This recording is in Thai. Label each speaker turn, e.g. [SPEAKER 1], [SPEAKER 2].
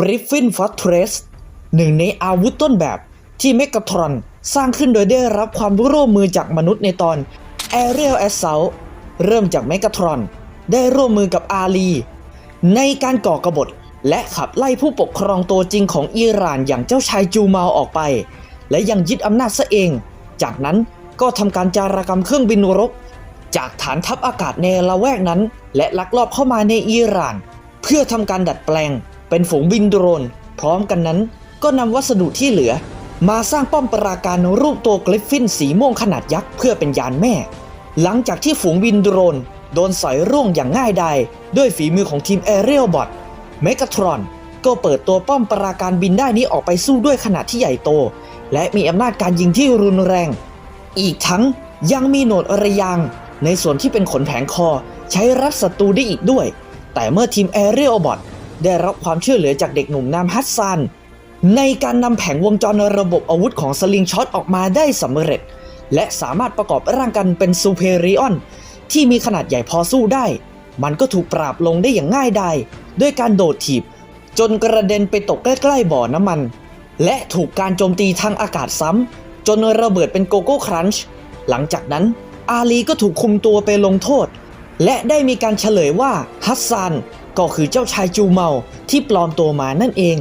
[SPEAKER 1] กริฟฟินฟอสเทรสหนึ่งในอาวุธต้นแบบที่เมกาทรอนสร้างขึ้นโดยได้รับความร่วมมือจากมนุษย์ในตอน Aerial Assault เริ่มจากเมกาทรอนได้ร่วมมือกับอาลี ในการก่อกบฏและขับไล่ผู้ปกครองตัวจริงของอิหร่านอย่างเจ้าชายจูมาออกไป และยังยึดอำนาจซะเอง จากนั้นก็ทำการจารกรรมเครื่องบินรบ จากฐานทัพอากาศในละแวกนั้น และลักลอบเข้ามาในอิหร่าน เพื่อทำการดัดแปลง เป็นฝูงบินโดรน พร้อมกันนั้นก็นำวัสดุที่เหลือ มาสร้างป้อมปราการรูปตัวกริฟฟินสีม่วงขนาดยักษ์เพื่อเป็นยานแม่ หลังจากที่ฝูงบินโดรน โดนสอยร่วงอย่างง่ายดายด้วยฝีมือของทีมแอเรียลบอทเมกาทรอนก็เปิดตัวป้อมปราการบินได้นี้ออกไปสู้ด้วยขนาดที่ใหญ่โต และมีอำนาจการยิงที่รุนแรง อีกทั้งยังมีโหนดระยางในส่วนที่เป็นขนแผงคอ ใช้รัดศัตรูได้อีกด้วย แต่เมื่อทีมแอเรียลบอท ได้รับความช่วยเหลือจากเด็กหนุ่มนามฮัสซัน ในการนำแผงวงจรระบบอาวุธของสลิงช็อตออกมาได้สำเร็จ และสามารถประกอบร่างกันเป็นซูเปอริออนที่มีขนาดใหญ่พอสู้ได้ มันก็ถูกปราบลงได้อย่างง่ายดายด้วยการโดดถีบ จนกระเด็นไปตกใกล้ๆบ่อน้ำมัน และถูกการโจมตีทางอากาศซ้ำ จนระเบิดเป็นโกโก้ครันช์หลังจากนั้นอาลีก็ถูกคุมตัวไปลงโทษ และได้มีการเฉลยว่าฮัสซาน ก็คือเจ้าชายจูเมาที่ปลอมตัวมานั่นเอง